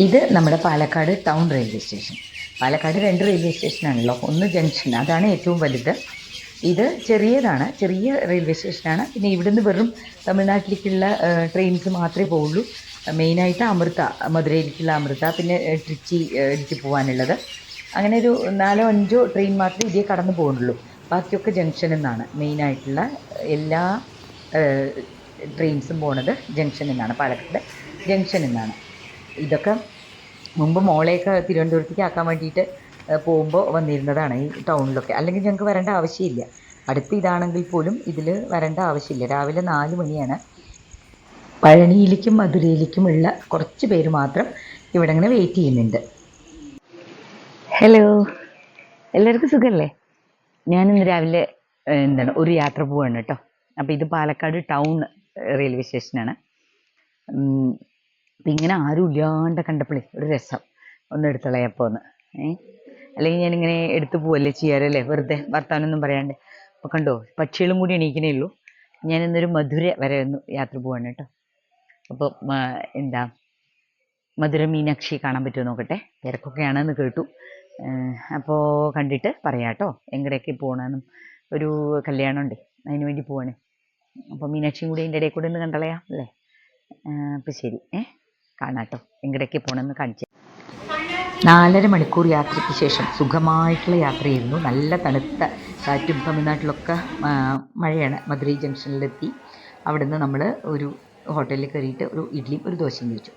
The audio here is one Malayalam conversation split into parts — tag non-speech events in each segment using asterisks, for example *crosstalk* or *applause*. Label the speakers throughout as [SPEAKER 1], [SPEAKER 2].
[SPEAKER 1] ഇത് നമ്മുടെ Palakkad town railway station. Palakkad രണ്ട് റെയിൽവേ സ്റ്റേഷനാണല്ലോ. ഒന്ന് ജംഗ്ഷൻ അതാണ് ഏറ്റവും വലുത്. ഇത് ചെറിയതാണ്. ചെറിയ റെയിൽവേ സ്റ്റേഷനാണ്. പിന്നെ ഇവിടുന്ന് വെറും തമിഴ്നാട്ടിലേക്കുള്ള ട്രെയിൻസ് മാത്രമേ പോവുള്ളൂ. മെയിനായിട്ട് അമൃത മധുരയിലേക്കുള്ള അമൃത പിന്നെ ട്രിച്ചി ഇടിച്ച് പോകാനുള്ളത് അങ്ങനെ ഒരു നാലോ അഞ്ചോ ട്രെയിൻ മാത്രമേ ഇതേ കടന്നു പോകുന്നുള്ളൂ ബാക്കിയൊക്കെ ജംഗ്ഷനിൽ നിന്നാണ് മെയിനായിട്ടുള്ള എല്ലാ ട്രെയിൻസും പോണത് ജംഗ്ഷനിൽ നിന്നാണ് പാലക്കാട് ജംഗ്ഷനിൽ നിന്നാണ് ഇതൊക്കെ മുമ്പ് മോളെയൊക്കെ തിരുവനന്തപുരത്തേക്ക് ആക്കാൻ വേണ്ടിയിട്ട് പോകുമ്പോൾ വന്നിരുന്നതാണ് ഈ ടൗണിലൊക്കെ. അല്ലെങ്കിൽ ഞങ്ങൾക്ക് വരേണ്ട ആവശ്യമില്ല. അടുത്ത് ഇതാണെങ്കിൽ പോലും ഇതിൽ വരേണ്ട ആവശ്യമില്ല. രാവിലെ നാല് മണിയാണ്. പഴനിയിലേക്കും മധുരയിലേക്കുമുള്ള കുറച്ച് പേര് മാത്രം ഇവിടെ ഇങ്ങനെ വെയിറ്റ് ചെയ്യുന്നുണ്ട്. ഹലോ എല്ലാവർക്കും സുഖമല്ലേ ഞാനിന്ന് രാവിലെ എന്താണ് ഒരു യാത്ര പോവാണ് കേട്ടോ. അപ്പോൾ ഇത് പാലക്കാട് ടൗൺ റെയിൽവേ സ്റ്റേഷനാണ്. ഇങ്ങനെ ആരും ഇല്ലാണ്ട് കണ്ടപ്പോഴേ ഒരു രസം. ഒന്ന് എടുത്തളയപ്പോൾ ഒന്ന് ഏ? അല്ലെങ്കിൽ ഇങ്ങനെ എടുത്തു പോവല്ലേ ചെയ്യാറല്ലേ? വെറുതെ വർത്താനൊന്നും പറയാണ്ട്. അപ്പോൾ കണ്ടോ പക്ഷികളും കൂടി എണീക്കണേ ഉള്ളൂ. ഞാൻ ഇന്നൊരു മധുര വരെ ഒന്ന് യാത്ര പോവാണ് കേട്ടോ. അപ്പോൾ എന്താ മധുര മീനാക്ഷി കാണാൻ പറ്റുമോ നോക്കട്ടെ? തിരക്കൊക്കെയാണെന്ന് കേട്ടു. അപ്പോൾ കണ്ടിട്ട് പറയാം കേട്ടോ എങ്ങടെയൊക്കെ പോകണമെന്നും ഒരു കല്യാണം ഉണ്ട് അതിന് വേണ്ടി പോവാണ്. അപ്പോൾ മീനാക്ഷിയും കൂടി അതിന്റെ ഇടയിൽ കൂടെ ഒന്ന് കണ്ടളയാം അല്ലേ? അപ്പോൾ ശരി. ഏ? കാണാം കേട്ടോ എങ്ങടെയൊക്കെ പോകണമെന്ന് കാണിച്ചു. നാലര മണിക്കൂർ യാത്രയ്ക്ക് ശേഷം സുഖമായിട്ടുള്ള യാത്രയായിരുന്നു. നല്ല തണുത്ത കാറ്റും തമിഴ്നാട്ടിലൊക്കെ മഴയാണ്. മധുരൈ ജംഗ്ഷനിലെത്തി. അവിടുന്ന് നമ്മൾ ഒരു ഹോട്ടലിൽ കയറിയിട്ട് ഒരു ഇഡ്ഡലിയും ഒരു ദോശയും കഴിച്ചു.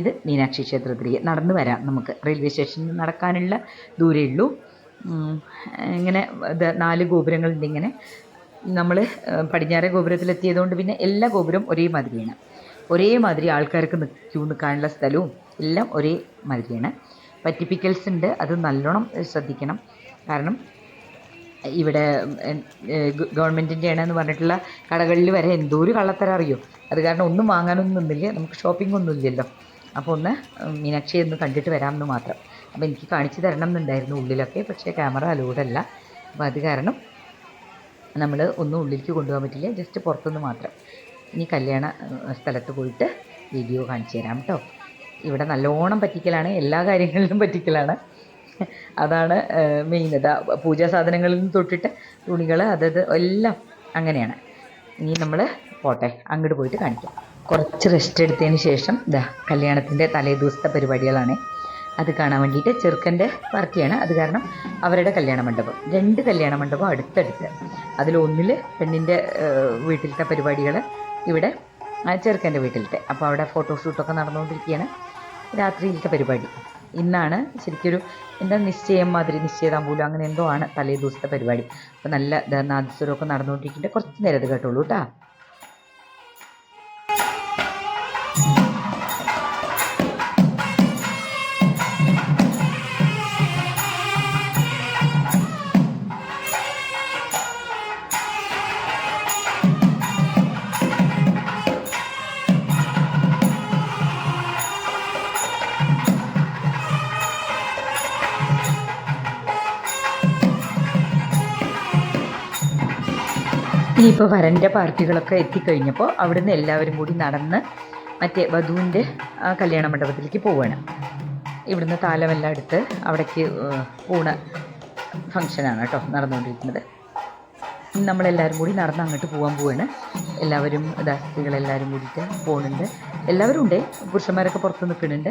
[SPEAKER 1] ഇത് മീനാക്ഷി ക്ഷേത്രത്തിലേക്ക് നടന്നു വരാം. നമുക്ക് റെയിൽവേ സ്റ്റേഷനിൽ നടക്കാനുള്ള ദൂരേ ഉള്ളൂ. ഇങ്ങനെ നാല് ഗോപുരങ്ങളുണ്ട് ഇങ്ങനെ. നമ്മൾ പടിഞ്ഞാറേ ഗോപുരത്തിലെത്തിയതുകൊണ്ട് പിന്നെ എല്ലാ ഗോപുരവും ഒരേ മാതിരിയാണ് ഒരേ മാതിരി ആൾക്കാർക്ക് ക്യൂ നിൽക്കാനുള്ള സ്ഥലവും എല്ലാം ഒരേ മാതിരിയാണ് പറ്റിപ്പിക്കൽസ് ഉണ്ട്. അത് നല്ലോണം ശ്രദ്ധിക്കണം. കാരണം ഇവിടെ ഗവൺമെന്റിന്റെ ആണെന്ന് പറഞ്ഞിട്ടുള്ള കടകളിൽ വരെ എന്തോ ഒരു കള്ളത്തരം അറിയോ? അത് കാരണം ഒന്നും വാങ്ങാനൊന്നും നിന്നില്ല. നമുക്ക് ഷോപ്പിംഗ് ഒന്നും ഇല്ലല്ലോ. അപ്പോൾ ഒന്ന് മീനാക്ഷി ഒന്ന് കണ്ടിട്ട് വരാമെന്ന് മാത്രം. അപ്പോൾ എനിക്ക് കാണിച്ചു തരണം എന്നുണ്ടായിരുന്നു ഉള്ളിലൊക്കെ. പക്ഷേ ക്യാമറ അലോഡല്ല അപ്പോൾ അത് കാരണം നമ്മൾ ഒന്നും ഉള്ളിലേക്ക് കൊണ്ടുപോകാൻ പറ്റില്ല. ജസ്റ്റ് പുറത്തുനിന്ന് മാത്രം. ഇനി കല്യാണ സ്ഥലത്ത് പോയിട്ട് വീഡിയോ കാണിച്ചു തരാം കേട്ടോ ഇവിടെ നല്ലോണം പറ്റിക്കലാണ് എല്ലാ കാര്യങ്ങളിലും പറ്റിക്കലാണ്. അതാണ് മെയിൻ ഇതാ. പൂജാ സാധനങ്ങളിൽ നിന്ന് തൊട്ടിട്ട് തുണികൾ അതത് എല്ലാം അങ്ങനെയാണ്. ഇനി നമ്മൾ പോട്ടെ അങ്ങോട്ട് പോയിട്ട് കാണിക്കാം. കുറച്ച് റെസ്റ്റ് എടുത്തതിന് ശേഷം ഇതാ കല്യാണത്തിന്റെ തലേ ദിവസത്തെ പരിപാടികളാണ്. അത് കാണാൻ വേണ്ടിയിട്ട് ചെറുക്കന്റെ പാർട്ടിയാണ്. അത് കാരണം അവരുടെ കല്യാണ മണ്ഡപം. രണ്ട് കല്യാണ മണ്ഡപം അടുത്തടുത്ത്. അതിലൊന്നിൽ പെണ്ണിന്റെ വീട്ടിലത്തെ പരിപാടികൾ ഇവിടെ ചെറുക്കന്റെ വീട്ടിലത്തെ. അപ്പോൾ അവിടെ ഫോട്ടോഷൂട്ടൊക്കെ നടന്നുകൊണ്ടിരിക്കുകയാണ്. രാത്രിയിലത്തെ പരിപാടി. ഇന്നാണ് ശരിക്കൊരു എന്താ നിശ്ചയം മാതിരി നിശ്ചയതാമ്പൂലം അങ്ങനെ എന്തോ ആണ് തലേ ദിവസത്തെ പരിപാടി. അപ്പോൾ നല്ല നാദസ്വരമൊക്കെ നടന്നുകൊണ്ടിരിക്കുന്നുണ്ട്. കുറച്ച് നേരം അത് കേട്ടോളൂ കേട്ടോ. ഇനിയിപ്പോൾ വരന്റെ പാർട്ടികളൊക്കെ എത്തിക്കഴിഞ്ഞപ്പോൾ അവിടുന്ന് എല്ലാവരും കൂടി നടന്ന് മറ്റേ വധുവിന്റെ കല്യാണ മണ്ഡപത്തിലേക്ക് പോവുകയാണ് ഇവിടുന്ന് താലമെല്ലാം എടുത്ത് അവിടേക്ക് ഊണ ഫങ്ഷനാണ് കേട്ടോ നടന്നുകൊണ്ടിരിക്കുന്നത്. നമ്മളെല്ലാവരും കൂടി നടന്ന് അങ്ങോട്ട് പോകാൻ പോവാണ്. എല്ലാവരും ദാസികളെല്ലാവരും കൂടിയിട്ട് പോകുന്നുണ്ട് എല്ലാവരും ഉണ്ട്. പുരുഷന്മാരൊക്കെ പുറത്ത് നിൽക്കുന്നുണ്ട്.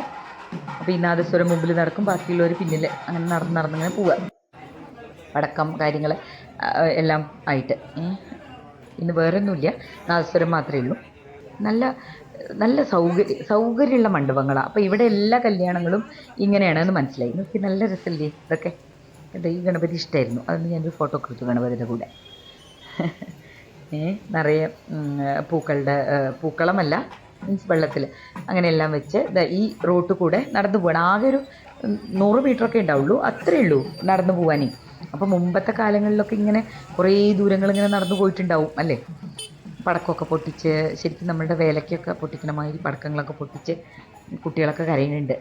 [SPEAKER 1] അപ്പോൾ ഈ നാദസ്വരം മുമ്പിൽ നടക്കും. ബാക്കിയുള്ളവർ പിന്നിൽ അങ്ങനെ നടന്ന് നടന്നിങ്ങനെ പോവുക അടക്കം കാര്യങ്ങൾ എല്ലാം ആയിട്ട്. ഇന്ന് വേറൊന്നുമില്ല. നാദസ്വരം മാത്രമേ ഉള്ളൂ. നല്ല നല്ല സൗകര്യ സൗകര്യമുള്ള മണ്ഡപങ്ങളാണ് അപ്പോൾ ഇവിടെ എല്ലാ കല്യാണങ്ങളും ഇങ്ങനെയാണെന്ന് മനസ്സിലായി. നോക്കി നല്ല രസമല്ലേ ഇതൊക്കെ? എന്താ ഈ ഗണപതി ഇഷ്ടമായിരുന്നു അതൊന്ന് ഞാനൊരു ഫോട്ടോ ഒക്കെ എടുത്തു ഗണപതിയുടെ കൂടെ. നിറയെ പൂക്കളുടെ പൂക്കളമല്ല മീൻസ് വെള്ളത്തിൽ അങ്ങനെയെല്ലാം വെച്ച് ഈ റോട്ട് കൂടെ നടന്നു പോകണം ആകെ ഒരു നൂറ് മീറ്ററൊക്കെ ഉണ്ടാവുള്ളൂ. അത്രയേ ഉള്ളൂ നടന്നു പോകാനേ അപ്പോൾ മുമ്പത്തെ കാലങ്ങളിലൊക്കെ ഇങ്ങനെ കുറേ ദൂരങ്ങൾ ഇങ്ങനെ നടന്നു പോയിട്ടുണ്ടാവും അല്ലേ? പടക്കമൊക്കെ പൊട്ടിച്ച് ശരിക്കും നമ്മളുടെ വേലയ്ക്കൊക്കെ പൊട്ടിക്കണ മാതിരി പടക്കങ്ങളൊക്കെ പൊട്ടിച്ച് കുട്ടികളൊക്കെ കരയുന്നുണ്ട്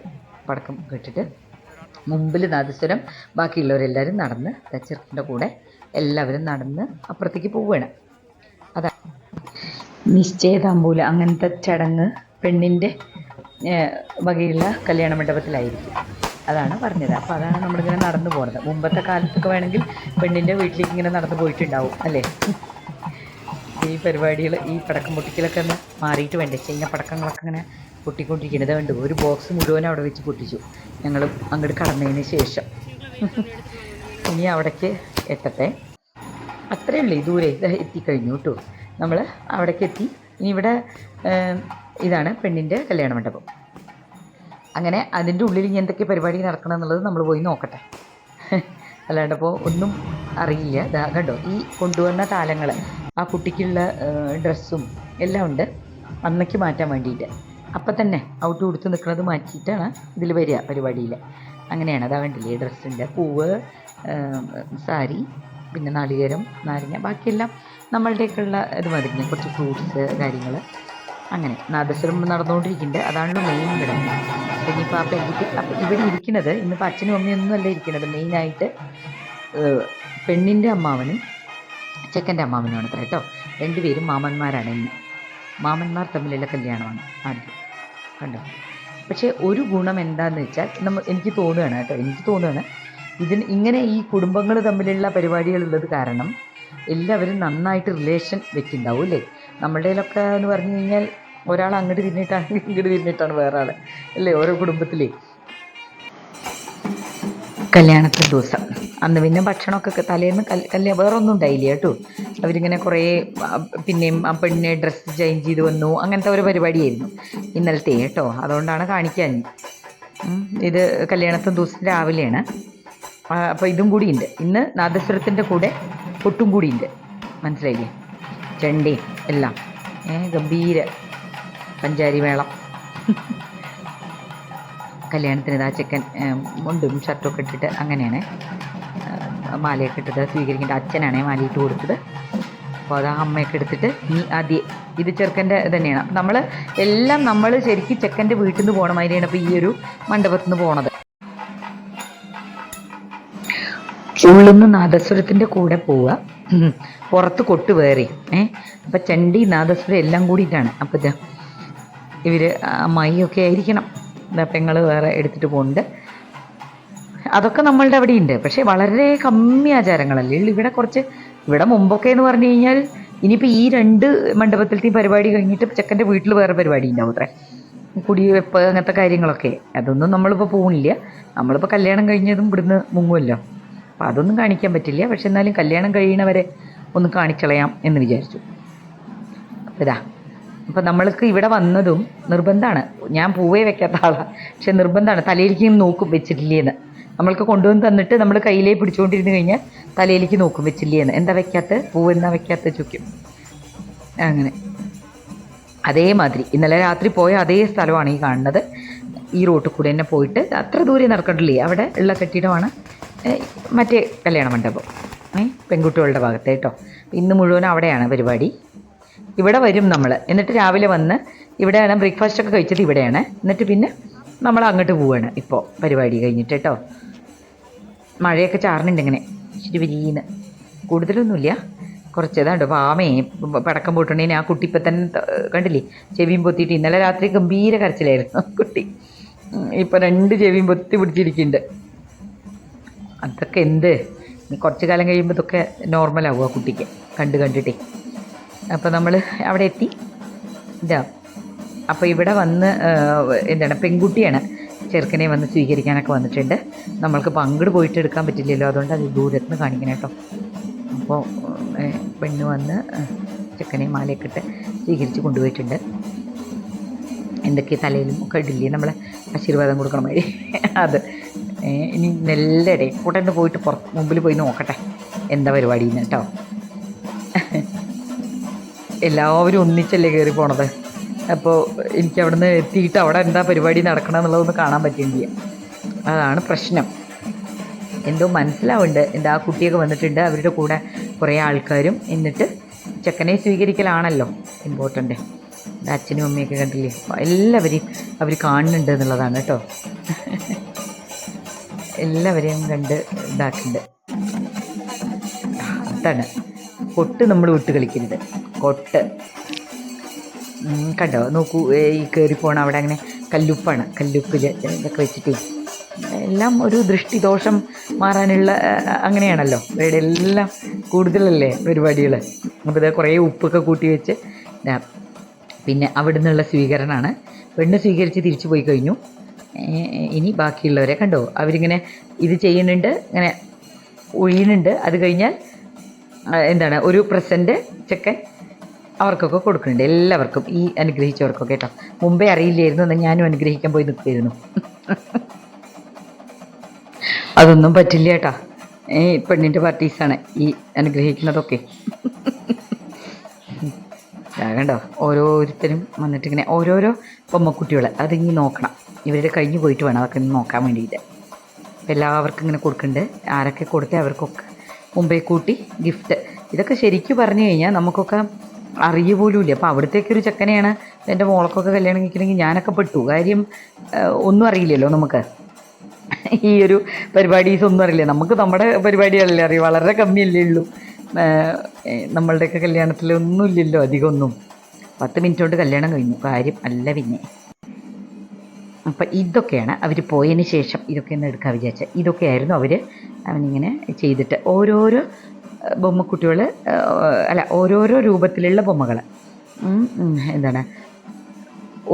[SPEAKER 1] പടക്കം കേട്ടിട്ട്. മുമ്പിൽ നാദസ്വരം ബാക്കിയുള്ളവരെല്ലാവരും നടന്ന് ചെറുക്കിന്റെ കൂടെ എല്ലാവരും നടന്ന് അപ്പുറത്തേക്ക് പോവുകയാണ്. അതാ. നിശ്ചയതാമ്പൂല അങ്ങനത്തെ ചടങ്ങ് പെണ്ണിന്റെ വകയുള്ള കല്യാണ മണ്ഡപത്തിലായിരിക്കും. അതാണ് പറഞ്ഞത്. അപ്പോൾ അതാണ് നമ്മളിങ്ങനെ നടന്നു പോകുന്നത് മുമ്പത്തെ കാലത്തൊക്കെ വേണമെങ്കിൽ പെണ്ണിന്റെ വീട്ടിലേക്ക് ഇങ്ങനെ നടന്നു പോയിട്ടുണ്ടാവും അല്ലേ? ഈ പരിപാടികൾ ഈ പടക്കം പൊട്ടിക്കലൊക്കെ ഒന്ന് മാറിയിട്ട് വേണ്ടേ? ചൈന പടക്കങ്ങളൊക്കെ ഇങ്ങനെ പൊട്ടിക്കൊണ്ടിരിക്കുന്നത് കണ്ടു. ഒരു ബോക്സ് മുഴുവൻ അവിടെ വെച്ച് പൊട്ടിച്ചു. ഞങ്ങൾ അങ്ങോട്ട് കടന്നതിന് ശേഷം. ഇനി അവിടേക്ക് എത്തട്ടെ. അത്രയേ ഉള്ളൂ. ദൂരെ എത്തിക്കഴിഞ്ഞു കേട്ടോ. നമ്മൾ അവിടേക്ക് എത്തി. ഇനി ഇവിടെ ഇതാണ് പെണ്ണിന്റെ കല്യാണ മണ്ഡപം. അങ്ങനെ അതിന്റെ ഉള്ളിൽ ഇനി എന്തൊക്കെ പരിപാടി നടക്കണം എന്നുള്ളത് നമ്മൾ പോയി നോക്കട്ടെ. *laughs* അല്ലാണ്ട് അപ്പോൾ ഒന്നും അറിയില്ല. ദാ കണ്ടോ ഈ കൊണ്ടുവന്ന താലങ്ങൾ ആ കുട്ടിക്കുള്ള ഡ്രസ്സും എല്ലാം ഉണ്ട്. അന്നയ്ക്ക് മാറ്റാൻ വേണ്ടിയിട്ട്. അപ്പം തന്നെ ഔട്ട് കൊടുത്ത് നിൽക്കുന്നത് മാറ്റിയിട്ടാണ് ഇതിൽ വരിക പരിപാടിയിൽ അങ്ങനെയാണ് അതാ വേണ്ടില്ലേ ഡ്രസ്സിന്റെ പൂവ് സാരി പിന്നെ നാളികേരം നാരങ്ങ ബാക്കിയെല്ലാം നമ്മളുടെയൊക്കെയുള്ള ഇത് മതി. കുറച്ച് ഫ്രൂട്ട്സ് കാര്യങ്ങൾ അങ്ങനെ നാദസ്വരം നടന്നുകൊണ്ടിരിക്കുന്നുണ്ട്. അതാണല്ലോ മെയിൻ ഇവിടെ അപ്പം ഇനിയിപ്പോൾ ആ പെൺകുട്ടി അപ്പം ഇവിടെ ഇരിക്കുന്നത് ഇന്നിപ്പോൾ അച്ഛനും അമ്മയും ഒന്നും അല്ല ഇരിക്കുന്നത്. മെയിനായിട്ട് പെണ്ണിന്റെ അമ്മാവനും ചെക്കന്റെ അമ്മാവനുമാണ് കേട്ടോ. രണ്ടുപേരും മാമന്മാരാണ്. ഇന്ന് മാമന്മാർ തമ്മിലുള്ള കല്യാണമാണ് ആദ്യം. കണ്ടോ? പക്ഷേ ഒരു ഗുണം എന്താണെന്ന് വെച്ചാൽ നമ്മൾ എനിക്ക് തോന്നുകയാണ് കേട്ടോ എനിക്ക് തോന്നുകയാണ് ഇതിന് ഇങ്ങനെ ഈ കുടുംബങ്ങൾ തമ്മിലുള്ള പരിപാടികളുള്ളത് കാരണം എല്ലാവരും നന്നായിട്ട് റിലേഷൻ വെക്കുന്നുണ്ടാവും അല്ലേ? നമ്മളുടെ കയ്യിലൊക്കെ എന്ന് പറഞ്ഞു കഴിഞ്ഞാൽ ഒരാൾ അങ്ങോട്ട് തിന്നിട്ടാണ് ഇങ്ങോട്ട് തിന്നിട്ടാണ് വേറെ ആൾ അല്ലേ? ഓരോ കുടുംബത്തിലേ. കല്യാണത്തിന്റെ ദിവസം. അന്ന് പിന്നെ ഭക്ഷണമൊക്കെ തലേന്ന് കല്യാ വേറെ ഒന്നും ഉണ്ടായില്ല കേട്ടോ. അവരിങ്ങനെ കുറേ പിന്നെയും ആ പെണ്ണിനെ ഡ്രസ്സ് ചേഞ്ച് ചെയ്ത് വന്നു. അങ്ങനത്തെ ഒരു പരിപാടിയായിരുന്നു ഇന്നലത്തെ കേട്ടോ. അതുകൊണ്ടാണ് കാണിക്കാൻ. ഇത് കല്യാണത്തിന് ദിവസം രാവിലെയാണ്. അപ്പോൾ ഇതും കൂടിയുണ്ട് ഇന്ന് നാദസ്വരത്തിന്റെ കൂടെ കൊട്ടും കൂടിയുണ്ട് മനസ്സിലായില്ലേ? ചെണ്ടയും എല്ലാം. ഗംഭീര പഞ്ചാരി മേളം. കല്യാണത്തിന് ഇതാ ചെക്കൻ മുണ്ടും ഷർട്ടും ഒക്കെ ഇട്ടിട്ട് അങ്ങനെയാണ്. മാലയൊക്കെ ഇട്ടിട്ട് സ്വീകരിക്കേണ്ട അച്ഛനാണ് മാലയിട്ട് കൊടുത്തത്. അപ്പോൾ അത് അമ്മയൊക്കെ എടുത്തിട്ട് നീ ആദ്യം ഇത് ചെറുക്കന്റെ തന്നെയാണ്. അപ്പം നമ്മൾ എല്ലാം നമ്മൾ ശരിക്കും ചെക്കന്റെ വീട്ടിൽ നിന്ന് പോകണം അതിനാണ് ഇപ്പോൾ ഈ ഒരു മണ്ഡപത്തിൽ നിന്ന് പോണത്. ഉള്ളുന്ന് നാദസ്വരത്തിന്റെ കൂടെ പോവുക. പുറത്ത് കൊട്ട് വേറെ. ഏഹ് അപ്പം ചണ്ടി നാദസ്വരം എല്ലാം കൂടിയിട്ടാണ് അപ്പം ഇവർ അമ്മായിയൊക്കെ ആയിരിക്കണം. പെങ്ങൾ വേറെ എടുത്തിട്ട് പോകുന്നുണ്ട് അതൊക്കെ നമ്മളുടെ അവിടെ ഉണ്ട് പക്ഷേ വളരെ കമ്മി ആചാരങ്ങളല്ലേ? ഇവിടെ കുറച്ച് ഇവിടെ മുമ്പൊക്കെ എന്ന് പറഞ്ഞു കഴിഞ്ഞാൽ ഇനിയിപ്പോൾ ഈ രണ്ട് മണ്ഡപത്തിലത്തെയും പരിപാടി കഴിഞ്ഞിട്ട് ചെക്കന്റെ വീട്ടിൽ വേറെ പരിപാടി ഉണ്ടാവും അത്രേ. കുടിവെപ്പ് അങ്ങനത്തെ കാര്യങ്ങളൊക്കെ. അതൊന്നും നമ്മളിപ്പോൾ പോകുന്നില്ല നമ്മളിപ്പോൾ കല്യാണം കഴിഞ്ഞതും ഇവിടുന്ന് മുങ്ങുമല്ലോ അപ്പോൾ അതൊന്നും കാണിക്കാൻ പറ്റില്ല. പക്ഷെ എന്നാലും കല്യാണം കഴിയണവരെ ഒന്ന് കാണിക്കളയാം എന്ന് വിചാരിച്ചു. അപ്പോൾ ഇതാ. അപ്പോൾ നമ്മൾക്ക് ഇവിടെ വന്നതും നിർബന്ധമാണ് ഞാൻ പൂവേ വെക്കാത്ത ആളാണ് പക്ഷെ നിർബന്ധമാണ് തലയിലേക്ക് നോക്കും വെച്ചിട്ടില്ലേന്ന്. നമ്മൾക്ക് കൊണ്ടുവന്ന് തന്നിട്ട് നമ്മൾ കയ്യിലേ പിടിച്ചുകൊണ്ടിരുന്ന് കഴിഞ്ഞാൽ തലയിലേക്ക് നോക്കും വെച്ചില്ലേന്ന്. എന്താ വെക്കാത്ത? പൂവ് എന്നാ വെക്കാത്ത ചോദിക്കും. അങ്ങനെ. അതേമാതിരി. ഇന്നലെ രാത്രി പോയ അതേ സ്ഥലമാണ് ഈ കാണുന്നത്. ഈ റോട്ടിൽ കൂടെ തന്നെ പോയിട്ട് അത്ര ദൂരെ നടക്കണ്ടില്ലേ? അവിടെ ഉള്ള കെട്ടിടമാണ് മറ്റേ കല്യാണ മണ്ഡപം. പെൺകുട്ടികളുടെ ഭാഗത്ത് കേട്ടോ. ഇന്ന് മുഴുവൻ അവിടെയാണ് പരിപാടി. ഇവിടെ വരും നമ്മൾ എന്നിട്ട് രാവിലെ വന്ന് ഇവിടെയാണ് ബ്രേക്ക്ഫാസ്റ്റ് ഒക്കെ കഴിച്ചത് ഇവിടെയാണ്. എന്നിട്ട് പിന്നെ നമ്മൾ അങ്ങോട്ട് പോവുകയാണ് ഇപ്പോൾ പരിപാടി കഴിഞ്ഞിട്ട് കേട്ടോ. മഴയൊക്കെ ചാറുന്നുണ്ട് ഇങ്ങനെ. ഇച്ചിരി വലിയന്ന് കൂടുതലൊന്നുമില്ല. കുറച്ച് ഇതാണ്ട് പാമേ പടക്കം പോയിട്ടുണ്ടെങ്കിൽ ആ കുട്ടി ഇപ്പം തന്നെ കണ്ടില്ലേ? ചെവിയും പൊത്തിയിട്ട് ഇന്നലെ രാത്രി ഗംഭീര കരച്ചിലായിരുന്നു കുട്ടി. ഇപ്പം രണ്ട് ചെവിയും പൊത്തി പിടിച്ചിരിക്കുന്നുണ്ട്. അതൊക്കെ എന്ത്? കുറച്ച് കാലം കഴിയുമ്പോൾ ഇതൊക്കെ നോർമലാവും കുട്ടിക്ക്. കണ്ട് കണ്ടിട്ടേ. അപ്പോൾ നമ്മൾ അവിടെ എത്തി. ഇതാ. അപ്പോൾ ഇവിടെ വന്ന് എന്താണ് പെൺകുട്ടിയാണ് ചെറുക്കനെ വന്ന് സ്വീകരിക്കാനൊക്കെ വന്നിട്ടുണ്ട്. നമ്മൾക്ക് പങ്കിട് പോയിട്ട് എടുക്കാൻ പറ്റില്ലല്ലോ അതുകൊണ്ട് അത് ദൂരത്ത് നിന്ന് കാണിക്കണം കേട്ടോ. അപ്പോൾ പെണ്ണ് വന്ന് ചെക്കനെ മാലയൊക്കെ ഇട്ട് സ്വീകരിച്ച് കൊണ്ടുപോയിട്ടുണ്ട്. എന്തൊക്കെ തലയിലും ഒക്കെ ഇടില്ലേ നമ്മളെ ആശീർവാദം കൊടുക്കണ മാതിരി. അത് ഇനി നെല്ലടെ കൂട്ടന്റെ പോയിട്ട് പുറത്ത് മുമ്പിൽ പോയി നോക്കട്ടെ എന്താ പരിപാടിയെന്ന് കേട്ടോ. എല്ലാവരും ഒന്നിച്ചല്ലേ കയറി പോണത്? അപ്പോൾ എനിക്ക് അവിടുന്ന് എത്തിയിട്ട് അവിടെ എന്താ പരിപാടി നടക്കണം എന്നുള്ളതൊന്ന് കാണാൻ പറ്റേണ്ടി അതാണ് പ്രശ്നം. എന്തോ മനസ്സിലാവുന്നുണ്ട് എന്താ ആ കുട്ടിയൊക്കെ വന്നിട്ടുണ്ട്. അവരുടെ കൂടെ കുറേ ആൾക്കാരും എന്നിട്ട് ചെക്കനെ സ്വീകരിക്കലാണല്ലോ ഇമ്പോർട്ടന്റ് അച്ഛനും അമ്മയൊക്കെ കണ്ടില്ലേ? എല്ലാവരെയും അവർ കാണുന്നുണ്ട് എന്നുള്ളതാണ് കേട്ടോ. എല്ലാവരെയും കണ്ട് ഇതാക്കുന്നുണ്ട്. അതാണ്. കൊട്ട് നമ്മൾ വിട്ട് കളിക്കരുത്. കൊട്ട്. കണ്ടോ? നോക്കൂ ഈ കയറി പോണ അവിടെ അങ്ങനെ കല്ലുപ്പാണ്. കല്ലുപ്പിൽ ഇതൊക്കെ വെച്ചിട്ട് എല്ലാം ഒരു ദൃഷ്ടിദോഷം മാറാനുള്ള അങ്ങനെയാണല്ലോ. ഇവിടെ എല്ലാം കൂടുതലല്ലേ പരിപാടികൾ ഇത് കുറേ ഉപ്പൊക്കെ കൂട്ടി വെച്ച് പിന്നെ അവിടെ നിന്നുള്ള സ്വീകരണമാണ്. പെണ്ണ് സ്വീകരിച്ച് തിരിച്ചു പോയി കഴിഞ്ഞു. ഇനി ബാക്കിയുള്ളവരെ കണ്ടോ? അവരിങ്ങനെ ഇത് ചെയ്യുന്നുണ്ട് ഇങ്ങനെ ഒഴിയുന്നുണ്ട് അത് കഴിഞ്ഞാൽ എന്താണ് ഒരു പ്രസന്റ് ചെക്കൻ അവർക്കൊക്കെ കൊടുക്കുന്നുണ്ട്. എല്ലാവർക്കും ഈ അനുഗ്രഹിച്ചവർക്കൊക്കെ കേട്ടോ. മുമ്പേ അറിയില്ലായിരുന്നു എന്നാൽ ഞാനും അനുഗ്രഹിക്കാൻ പോയി നിൽക്കുമായിരുന്നു *laughs* അതൊന്നും പറ്റില്ല കേട്ടോ. ഈ പെണ്ണിന്റെ പാർട്ടീസാണ് ഈ അനുഗ്രഹിക്കുന്നതൊക്കെ. *laughs* കണ്ടോ ഓരോരുത്തരും വന്നിട്ട് ഇങ്ങനെ ഓരോരോ പൊമ്മക്കുട്ടികൾ അതിങ്ങി നോക്കണം. ഇവരുടെ കഴിഞ്ഞ് പോയിട്ട് വേണം അതൊക്കെ നോക്കാൻ വേണ്ടിയിട്ട്. എല്ലാവർക്കും ഇങ്ങനെ കൊടുക്കുന്നുണ്ട്. ആരൊക്കെ കൊടുത്തേ അവർക്കൊക്കെ മുമ്പേ കൂട്ടി ഗിഫ്റ്റ് ഇതൊക്കെ ശരിക്കും പറഞ്ഞു കഴിഞ്ഞാൽ നമുക്കൊക്കെ അറിയ പോലും ഇല്ല അപ്പോൾ അവിടത്തേക്ക് ഒരു ചെക്കനെയാണ് എന്റെ മോളക്കൊക്കെ കല്യാണം കഴിക്കണമെങ്കിൽ ഞാനൊക്കെ പെട്ടു. കാര്യം ഒന്നും അറിയില്ലല്ലോ നമുക്ക്. ഈ ഒരു പരിപാടീസ് ഒന്നും അറിയില്ല. നമുക്ക് നമ്മുടെ പരിപാടികളല്ലേ അറിയും വളരെ കമ്മിയല്ലേ ഉള്ളൂ. നമ്മളുടെയൊക്കെ കല്യാണത്തിൽ ഒന്നും ഇല്ലല്ലോ അധികം ഒന്നും പത്ത് മിനിറ്റ് കൊണ്ട് കല്യാണം കഴിഞ്ഞു. കാര്യം അല്ല പിന്നെ. അപ്പം ഇതൊക്കെയാണ് അവർ പോയതിന് ശേഷം ഇതൊക്കെ ഒന്ന് എടുക്കാൻ വിചാരിച്ചത്. ഇതൊക്കെയായിരുന്നു അവർ അവനിങ്ങനെ ചെയ്തിട്ട് ഓരോരോ ബൊമ്മക്കുട്ടികൾ അല്ല ഓരോരോ രൂപത്തിലുള്ള ബൊമ്മകൾ എന്താണ്?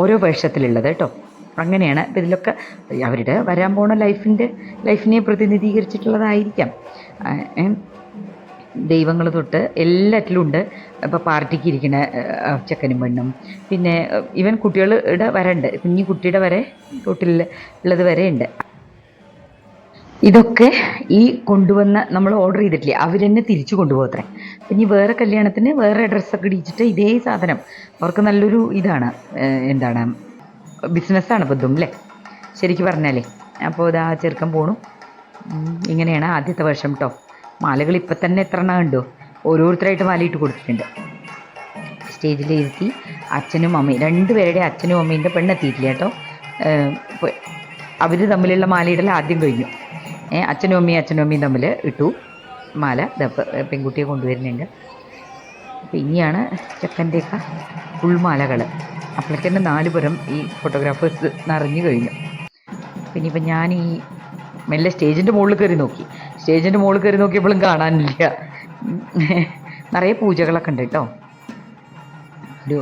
[SPEAKER 1] ഓരോ വേഷത്തിലുള്ളത് കേട്ടോ. അങ്ങനെയാണ്. അപ്പം ഇതിലൊക്കെ അവരുടെ വരാൻ പോണ ലൈഫിന്റെ ലൈഫിനെ പ്രതിനിധീകരിച്ചിട്ടുള്ളതായിരിക്കാം. ദൈവങ്ങൾ തൊട്ട് എല്ലാറ്റിലും ഉണ്ട്. ഇപ്പോൾ പാർട്ടിക്ക് ഇരിക്കുന്ന ചെക്കനും പെണ്ണും. പിന്നെ ഇവൻ കുട്ടികളുടെ വരെ ഉണ്ട് കുഞ്ഞു കുട്ടിയുടെ വരെ തൊട്ടിൽ ഉള്ളത് വരെ ഉണ്ട്. ഇതൊക്കെ ഈ കൊണ്ടുവന്ന നമ്മൾ ഓർഡർ ചെയ്തിട്ടില്ലേ? അവർ തന്നെ തിരിച്ചു കൊണ്ടുപോകത്രേ. ഇനി വേറെ കല്യാണത്തിന് വേറെ ഡ്രസ്സൊക്കെ ഇടിച്ചിട്ട് ഇതേ സാധനം. അവർക്ക് നല്ലൊരു ഇതാണ് എന്താണ് ബിസിനസ്സാണ് ഇപ്പം ഇതും അല്ലേ ശരിക്കും പറഞ്ഞാലേ. അപ്പോൾ ഇതാ ചെറുക്കം പോണു. ഇങ്ങനെയാണ് ആദ്യത്തെ വർഷം കേട്ടോ മാലകൾ ഇപ്പം തന്നെ എത്ര എണ്ണം ഉണ്ടോ ഓരോരുത്തരായിട്ട് മാലയിട്ട് കൊടുത്തിട്ടുണ്ട്. സ്റ്റേജിൽ ഇരുത്തി അച്ഛനും അമ്മയും രണ്ടുപേരുടെ അച്ഛനും അമ്മേന്റെ പെണ്ണെത്തിയിട്ടില്ല കേട്ടോ. അവർ തമ്മിലുള്ള മാലയിടൽ ആദ്യം കഴിഞ്ഞു. അച്ഛനും അമ്മയും അച്ഛനും അമ്മയും തമ്മിൽ ഇട്ടു. മാല പെൺകുട്ടിയെ കൊണ്ടുവരുന്നുണ്ട്. അപ്പം ഇനിയാണ് ചെക്കന്റെയൊക്കെ ഉൾമാലകൾ അപ്പോഴേക്കും നാല് പുറം ഈ ഫോട്ടോഗ്രാഫേഴ്സ് നിറഞ്ഞു കഴിഞ്ഞു. പിന്നെ ഇപ്പം ഞാൻ ഈ മെല്ലെ സ്റ്റേജിന്റെ മുകളിൽ കയറി നോക്കി. സ്റ്റേജിന്റെ മുകളിൽ കയറി നോക്കിയപ്പോഴും കാണാനില്ല. നിറയെ പൂജകളൊക്കെ ഉണ്ട് കേട്ടോ. ഒരു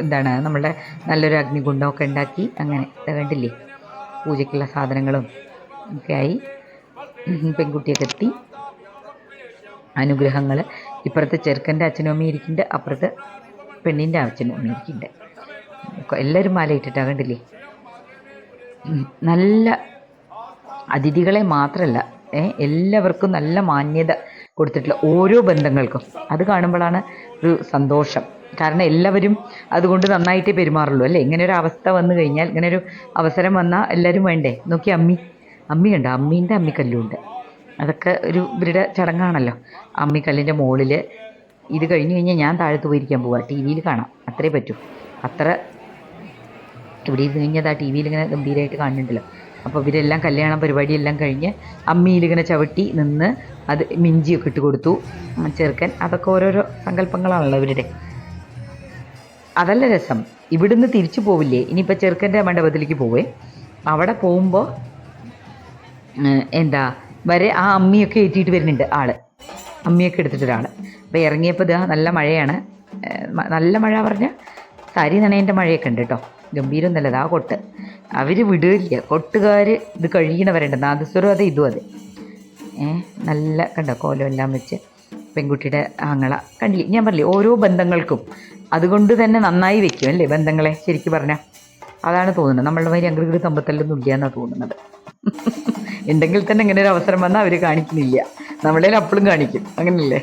[SPEAKER 1] എന്താണ് നമ്മളുടെ നല്ലൊരു അഗ്നികുണ്ടമൊക്കെ ഉണ്ടാക്കി അങ്ങനെ കണ്ടില്ലേ? പൂജയ്ക്കുള്ള സാധനങ്ങളും ഒക്കെ ആയി. പെൺകുട്ടിയൊക്കെ എത്തി. അനുഗ്രഹങ്ങൾ ഇപ്പുറത്ത് ചെറുക്കന്റെ അച്ഛനും അമ്മയും ഇരിക്കുന്നുണ്ട്. അപ്പുറത്ത് പെണ്ണിന്റെ അച്ഛനും അമ്മയും ഇരിക്കുന്നുണ്ട്. എല്ലാവരും മാല ഇട്ടിട്ടാ കണ്ടില്ലേ? നല്ല അതിഥികളെ മാത്രമല്ല എല്ലാവർക്കും നല്ല മാന്യത കൊടുത്തിട്ടുള്ള ഓരോ ബന്ധങ്ങൾക്കും. അത് കാണുമ്പോഴാണ് ഒരു സന്തോഷം. കാരണം എല്ലാവരും അതുകൊണ്ട് നന്നായിട്ടേ പെരുമാറുള്ളൂ. അല്ലേ? ഇങ്ങനെ ഒരു അവസ്ഥ വന്നു കഴിഞ്ഞാൽ ഇങ്ങനെ ഒരു അവസരം വന്നാൽ എല്ലാവരും വേണ്ടേ? നോക്കി അമ്മി. അമ്മി ഉണ്ട് അമ്മീന്റെ അമ്മിക്കല്ലുണ്ട്. അതൊക്കെ ഒരു ഇവരുടെ ചടങ്ങാണല്ലോ. അമ്മിക്കല്ലിന്റെ മുകളിൽ ഇത് കഴിഞ്ഞ് കഴിഞ്ഞാൽ ഞാൻ താഴത്ത് പോയിരിക്കാൻ പോവാ. ടി വിയിൽ കാണാം. അത്രേ പറ്റൂ. അത്ര ഇവിടെ ഇരുന്ന് കഴിഞ്ഞാൽ ആ ടി വിയിൽ ഇങ്ങനെ ഗംഭീരമായിട്ട് കാണുന്നുണ്ടല്ലോ. അപ്പോൾ ഇവരെല്ലാം കല്യാണ പരിപാടിയെല്ലാം കഴിഞ്ഞ് അമ്മിയിലിങ്ങനെ ചവിട്ടി നിന്ന് അത് മിഞ്ചിയൊക്കെ ഇട്ട് കൊടുത്തു ചെറുക്കൻ. അതൊക്കെ ഓരോരോ സങ്കല്പങ്ങളാണല്ലോ ഇവരുടെ. അതല്ല രസം. ഇവിടുന്ന് തിരിച്ചു പോവില്ലേ? ഇനിയിപ്പോൾ ചെറുക്കന്റെ മണ്ഡപത്തിലേക്ക് പോവേ. അവിടെ പോകുമ്പോൾ എന്താ വരെ ആ അമ്മിയൊക്കെ ഏറ്റിയിട്ട് വരുന്നുണ്ട് ആൾ. അമ്മിയൊക്കെ എടുത്തിട്ടൊരാൾ അപ്പോൾ ഇറങ്ങിയപ്പോൾ ഇതാ നല്ല മഴയാണ്. നല്ല മഴ പറഞ്ഞാൽ സരി നനേന്റെ മഴയൊക്കെ ഉണ്ട് കേട്ടോ. ഗംഭീരം നല്ലതാ കൊട്ട്. അവർ വിടില്ല കൊട്ടുകാർ ഇത് കഴിയണവരുണ്ട് നാദസ്വരം അതെ ഇതും അതെ. നല്ല കണ്ട? കോലം എല്ലാം വെച്ച് പെൺകുട്ടിയുടെ ആങ്ങള. കണ്ടില്ലേ? ഞാൻ പറഞ്ഞില്ലേ ഓരോ ബന്ധങ്ങൾക്കും അതുകൊണ്ട് തന്നെ നന്നായി വെക്കും അല്ലേ ബന്ധങ്ങളെ? ശരിക്കും പറഞ്ഞാൽ അതാണ് തോന്നുന്നത്. നമ്മളുടെ മാതിരി അങ്ങോട്ട് തമ്പത്തല്ലൊന്നും ഇല്ല എന്നാണ് തോന്നുന്നത്. ഉണ്ടെങ്കിൽ തന്നെ ഇങ്ങനെ ഒരു അവസരം വന്നാൽ അവർ കാണിക്കുന്നില്ല. നമ്മളെ അപ്പോഴും കാണിക്കും. അങ്ങനല്ലേ?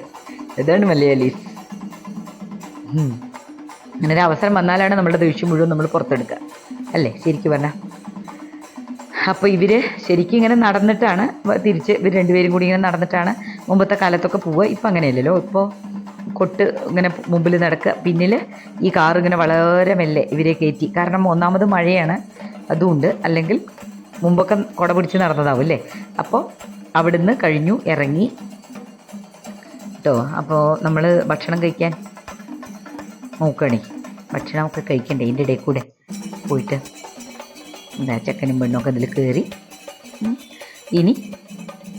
[SPEAKER 1] ഇതാണ് മലയാളീസ് ഇങ്ങനെ ഒരു അവസരം വന്നാലാണ് നമ്മുടെ ദേഷ്യം മുഴുവൻ നമ്മൾ പുറത്തെടുക്കുക. അല്ലേ? ശരിക്കും പറഞ്ഞാൽ അപ്പോൾ ഇവർ ശരിക്കും ഇങ്ങനെ നടന്നിട്ടാണ് തിരിച്ച് ഇവർ രണ്ടുപേരും കൂടി ഇങ്ങനെ നടന്നിട്ടാണ് മുമ്പത്തെ കാലത്തൊക്കെ പോവുക. ഇപ്പം അങ്ങനെയല്ലല്ലോ. ഇപ്പോൾ കൊട്ട് ഇങ്ങനെ മുമ്പിൽ നടക്കുക. പിന്നിൽ ഈ കാർ ഇങ്ങനെ വളരെ മെല്ലെ ഇവരെ കയറ്റി. കാരണം ഒന്നാമത് മഴയാണ്. അതുകൊണ്ട് അല്ലെങ്കിൽ മുമ്പൊക്കെ കുട പിടിച്ച് നടന്നതാവും അല്ലേ? അപ്പോൾ അവിടുന്ന് കഴിഞ്ഞു ഇറങ്ങി. കേട്ടോ അപ്പോൾ നമ്മൾ ഭക്ഷണം കഴിക്കാൻ നോക്കണേ. ഭക്ഷണമൊക്കെ കഴിക്കണ്ടേ? ഇതിന്റെ ഇടയിൽ കൂടെ. പോയിട്ട്. എന്താ ചെക്കനും പെണ്ണൊക്കെ ഇതിൽ കയറി ഇനി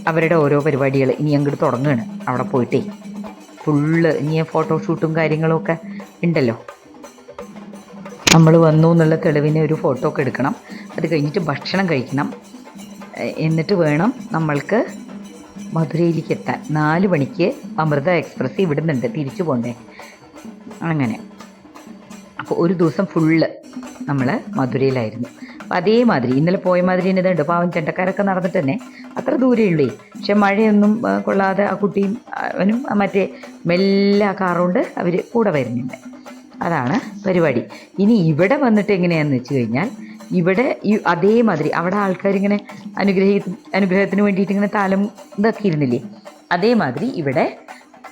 [SPEAKER 1] അവരുടെ ഓരോ പരിപാടികൾ ഇനി അങ്ങോട്ട് തുടങ്ങുകയാണ് അവിടെ പോയിട്ടേ. ഫുള്ള് ഇനി ഫോട്ടോഷൂട്ടും കാര്യങ്ങളൊക്കെ ഉണ്ടല്ലോ. നമ്മൾ വന്നു എന്നുള്ള തെളിവിന് ഒരു ഫോട്ടോ ഒക്കെ എടുക്കണം. അത് കഴിഞ്ഞിട്ട് ഭക്ഷണം കഴിക്കണം. എന്നിട്ട് വേണം നമ്മൾക്ക് മധുരയിലേക്ക് എത്താൻ. നാല് മണിക്ക് അമൃത എക്സ്പ്രസ് ഇവിടുന്നുണ്ട്. തിരിച്ചു പോണ്ടേ. അങ്ങനെ. അപ്പോൾ ഒരു ദിവസം ഫുള്ള് നമ്മൾ മധുരയിലായിരുന്നു. അപ്പോൾ അതേമാതിരി ഇന്നലെ പോയ മാതിരി തന്നെ ഇതുണ്ട്. പാവം ചെണ്ടക്കാരൊക്കെ നടന്നിട്ട് തന്നെ അത്ര ദൂരേ ഉള്ളേ. പക്ഷെ മഴയൊന്നും കൊള്ളാതെ ആ കുട്ടിയും അവനും മറ്റേ മെല്ലെ ആ കാറുകൊണ്ട് അവർ കൂടെ വരുന്നുണ്ട്. അതാണ് പരിപാടി. ഇനി ഇവിടെ വന്നിട്ട് എങ്ങനെയാണെന്ന് വെച്ച് കഴിഞ്ഞാൽ ഇവിടെ ഈ അതേമാതിരി അവിടെ ആൾക്കാരിങ്ങനെ അനുഗ്രഹി അനുഗ്രഹത്തിന് വേണ്ടിയിട്ട് ഇങ്ങനെ താലം ഇതൊക്കെ ഇരുന്നില്ലേ? അതേമാതിരി ഇവിടെ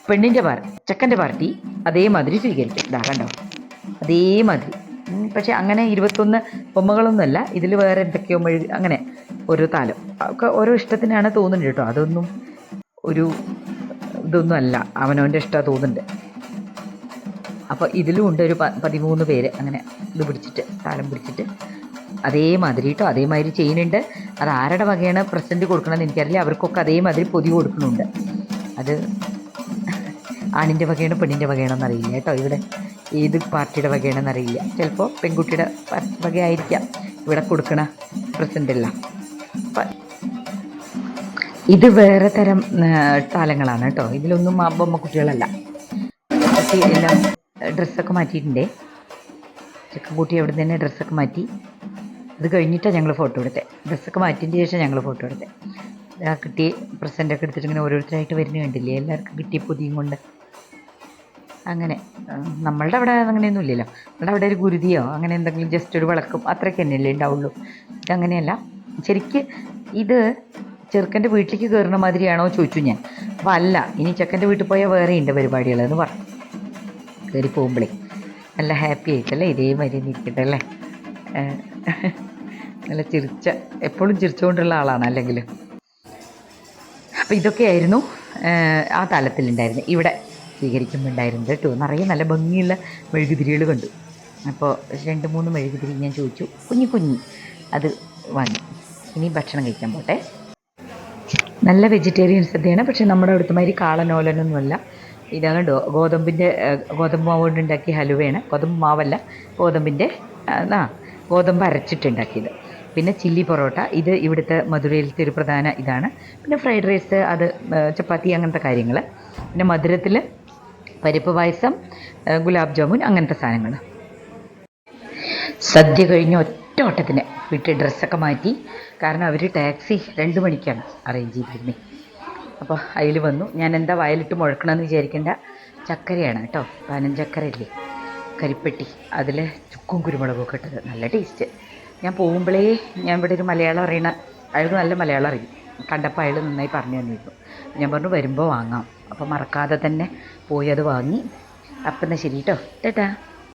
[SPEAKER 1] പെണ്ണിന്റെ പാർട്ടി ചെക്കന്റെ പാർട്ടി അതേമാതിരി സ്വീകരിക്കും. ഇതാ കണ്ടോ? അതേമാതിരി. പക്ഷെ അങ്ങനെ ഇരുപത്തൊന്ന് ബൊമ്മകളൊന്നുമല്ല ഇതിൽ വേറെ എന്തൊക്കെയോ മെഴുകി അങ്ങനെ ഓരോ താലം. ഒക്കെ ഓരോ ഇഷ്ടത്തിനാണ് തോന്നുന്നുണ്ട് കേട്ടോ. അതൊന്നും ഒരു ഇതൊന്നും അല്ല. അവനവന്റെ ഇഷ്ടമാണ് തോന്നുന്നുണ്ട്. അപ്പോൾ ഇതിലും ഉണ്ട് ഒരു പതിമൂന്ന് പേര് അങ്ങനെ ഇത് പിടിച്ചിട്ട് താലം പിടിച്ചിട്ട്. അതേമാതിരി കേട്ടോ. അതേമാതിരി ചെയ്യുന്നുണ്ട്. അത് ആരുടെ വകയാണ് പ്രസന്റ് കൊടുക്കണമെന്ന് എനിക്കറിയില്ല. അവർക്കൊക്കെ അതേമാതിരി പൊതി കൊടുക്കുന്നുണ്ട്. അത് ആണിന്റെ വകയാണ് പെണ്ണിന്റെ വകയാണെന്ന് അറിയില്ല കേട്ടോ ഇവിടെ. ഏത് പാർട്ടിയുടെ വകയാണെന്ന് അറിയില്ല ചിലപ്പോൾ പെൺകുട്ടിയുടെ വകയായിരിക്കാം. ഇവിടെ കൊടുക്കണ പ്രസന്റ് എല്ലാം ഇത് വേറെ തരം താലങ്ങളാണ് കേട്ടോ. ഇതിലൊന്നും അമ്മ കുട്ടികളല്ല. കുട്ടി എല്ലാം ഡ്രസ്സൊക്കെ മാറ്റിയിട്ടുണ്ടേ. ചെക്കൻകുട്ടി അവിടെ തന്നെ ഡ്രസ്സൊക്കെ മാറ്റി. അത് കഴിഞ്ഞിട്ടാണ് ഞങ്ങൾ ഫോട്ടോ എടുത്തത് ഡ്രസ്സൊക്കെ മാറ്റിയതിന് ശേഷം ഞങ്ങൾ ഫോട്ടോ എടുത്തത് ആ കിട്ടിയ പ്രസന്റൊക്കെ എടുത്തിട്ട് ഇങ്ങനെ ഓരോരുത്തരായിട്ട് വരുന്ന കണ്ടില്ലേ? എല്ലാവർക്കും കിട്ടിയ പൊതിയും കൊണ്ട് അങ്ങനെ. നമ്മളുടെ അവിടെ അങ്ങനെയൊന്നും ഇല്ലല്ലോ നമ്മുടെ അവിടെ ഒരു ഗുരുതിയോ അങ്ങനെ എന്തെങ്കിലും ജസ്റ്റ് ഒരു വിളക്കും അത്രയ്ക്ക് തന്നെയല്ലേ ഉണ്ടാവുള്ളൂ. ഇതങ്ങനെയല്ല. ശരിക്ക് ഇത് ചെറുക്കന്റെ വീട്ടിലേക്ക് കയറുന്ന മാതിരിയാണോ ചോദിച്ചു ഞാൻ. അപ്പോൾ അല്ല ഇനി ചെക്കന്റെ വീട്ടിൽ പോയാൽ വേറെ ഉണ്ട് പരിപാടികളെന്ന് പറഞ്ഞു. കയറി പോകുമ്പോഴേ നല്ല ഹാപ്പി ആയിട്ടല്ലേ ഇതേമാതിരി നിൽക്കട്ടെ അല്ലേ? നല്ല ചിരിച്ച എപ്പോഴും ചിരിച്ചുകൊണ്ടുള്ള ആളാണ് അല്ലെങ്കിൽ അപ്പോൾ ഇതൊക്കെയായിരുന്നു ആ തലത്തിലുണ്ടായിരുന്നത്. ഇവിടെ സ്വീകരിക്കുമ്പോണ്ടായിരുന്നത് കേട്ടോ. നിറയെ നല്ല ഭംഗിയുള്ള മെഴുകുതിരികൾ കണ്ടു. അപ്പോൾ രണ്ട് മൂന്ന് മെഴുകുതിരി ഞാൻ ചോദിച്ചു. കുഞ്ഞു കുഞ്ഞി. അത് വാങ്ങി. ഇനി ഭക്ഷണം കഴിക്കാൻ പോട്ടെ. നല്ല വെജിറ്റേറിയൻ സദ്യയാണ്. പക്ഷേ നമ്മുടെ അവിടുത്തെ മാതിരി കാളനോലനൊന്നുമല്ല ഇതാ കണ്ടോ ഗോതമ്പിന്റെ ഗോതമ്പ് മാവ് കൊണ്ട് ഉണ്ടാക്കിയ ഹലുവയാണ്. ഗോതമ്പ് മാവല്ല ഗോതമ്പിന്റെ ആ ഗോതമ്പ് അരച്ചിട്ടുണ്ടാക്കിയത്. പിന്നെ ചില്ലി പൊറോട്ട. ഇത് ഇവിടുത്തെ മധുരയിലത്തെ ഒരു പ്രധാന ഇതാണ്. പിന്നെ ഫ്രൈഡ് റൈസ് അത് ചപ്പാത്തി അങ്ങനത്തെ കാര്യങ്ങൾ പിന്നെ മധുരത്തിൽ പരിപ്പ് പായസം ഗുലാബ് ജാമുൻ അങ്ങനത്തെ സാധനങ്ങൾ സദ്യ കഴിഞ്ഞ ഒറ്റ ഓട്ടത്തിന് വീട്ടിൽ ഡ്രസ്സൊക്കെ മാറ്റി. കാരണം അവർ ടാക്സി രണ്ട് മണിക്കാണ് അറേഞ്ച് ചെയ്തിരുന്നത് അപ്പോൾ അതിൽ വന്നു. ഞാൻ എന്താ വയലിട്ട് മുഴക്കണമെന്ന് വിചാരിക്കേണ്ട. ചക്കരയാണ് കേട്ടോ. പനഞ്ചക്കര ചക്കര ഇല്ലേ കരിപ്പെട്ടി. അതിൽ ചുക്കും കുരുമുളകും ഒക്കെ ഇട്ടത്. നല്ല ടേസ്റ്റ്. ഞാൻ പോകുമ്പോഴേ ഞാൻ ഇവിടെ ഒരു മലയാളം അറിയണ അയാൾക്ക് നല്ല മലയാളം അറിയും. കണ്ടപ്പോൾ അയാൾ നന്നായി പറഞ്ഞു തന്നിരുന്നു. ഞാൻ പറഞ്ഞു വരുമ്പോൾ വാങ്ങാം. അപ്പോൾ മറക്കാതെ തന്നെ പോയി അത് വാങ്ങി. അപ്പം എന്നാൽ ശരി കേട്ടോ ടാറ്റാ